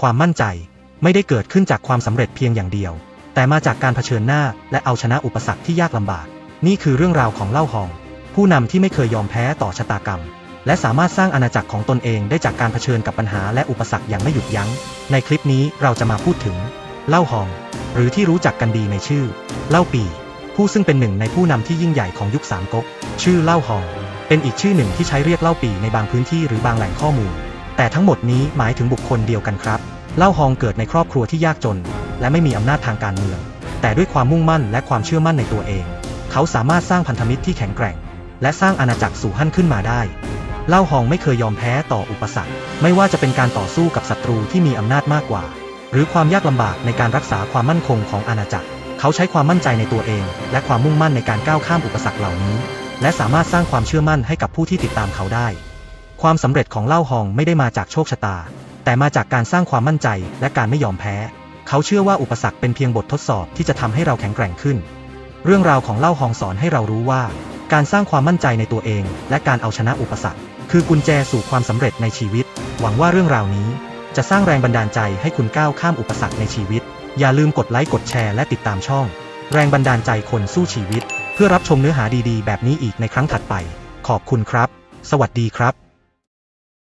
ความมั่นใจไม่ได้เกิดขึ้นจากความสำเร็จเพียงอย่างเดียว แต่มาจากการเผชิญหน้าและเอาชนะอุปสรรคที่ยากลำบาก นี่คือเรื่องราวของเล่าหอง ผู้นำที่ไม่เคยยอมแพ้ต่อชะตากรรม และสามารถสร้างอาณาจักรของตนเองได้จากการเผชิญกับปัญหาและอุปสรรคอย่างไม่หยุดยัง้ง ในคลิปนี้เราจะมาพูดถึง เล่าหอง หรือที่รู้จักกันดีในชื่อ เล่าปีผู้ซึ่งเป็นหนึ่งในผู้นำที่ยิ่งใหญ่ของยุคสามก๊กชื่อเล่าหอง เป็นอีกชื่อหนึ่งที่ใช้เรียกเล่าปีในบางพื้นที่หรือบางแหล่งข้อมูล แต่ทั้งหมดนี้หมายถึงบุคคลเดียวกันครับ เล่าฮองเกิดในครอบครัวที่ยากจน และไม่มีอำนาจทางการเมือง แต่ด้วยความมุ่งมั่นและความเชื่อมั่นในตัวเอง เขาสามารถสร้างพันธมิตรที่แข็งแกร่ง และสร้างอาณาจักรสู่ฮั่นขึ้นมาได้ เล่าฮองไม่เคยยอมแพ้ต่ออุปสรรค ไม่ว่าจะเป็นการต่อสู้กับศัตรูที่มีอำนาจมากกว่า หรือความยากลำบากในการรักษาความมั่นคงของอาณาจักร เขาใช้ความมั่นใจในตัวเอง และความมุ่งมั่นในการก้าวข้ามอุปสรรคเหล่านี้ และสามารถสร้างความเชื่อมั่นให้กับผู้ที่ติดตามเขาได้ ความสำเร็จของเล่าฮองไม่ได้มาจากโชคชะตา แต่มาจากการสร้างความมั่นใจและการไม่ยอมแพ้ เขาเชื่อว่าอุปสรรคเป็นเพียงบททดสอบที่จะทำให้เราแข็งแกร่งขึ้น เรื่องราวของเล่าฮองสอนให้เรารู้ว่า การสร้างความมั่นใจในตัวเอง และการเอาชนะอุปสรรค คือกุญแจสู่ความสำเร็จในชีวิต หวังว่าเรื่องราวนี้ จะสร้างแรงบันดาลใจให้คุณก้าวข้ามอุปสรรคในชีวิต อย่าลืมกดไลค์กดแชร์และติดตามช่อง แรงบันดาลใจคนสู้ชีวิต เพื่อรับชมเนื้อหาดีๆ แบบนี้อีกในครั้งถัดไป ขอบคุณครับ สวัสดีครับ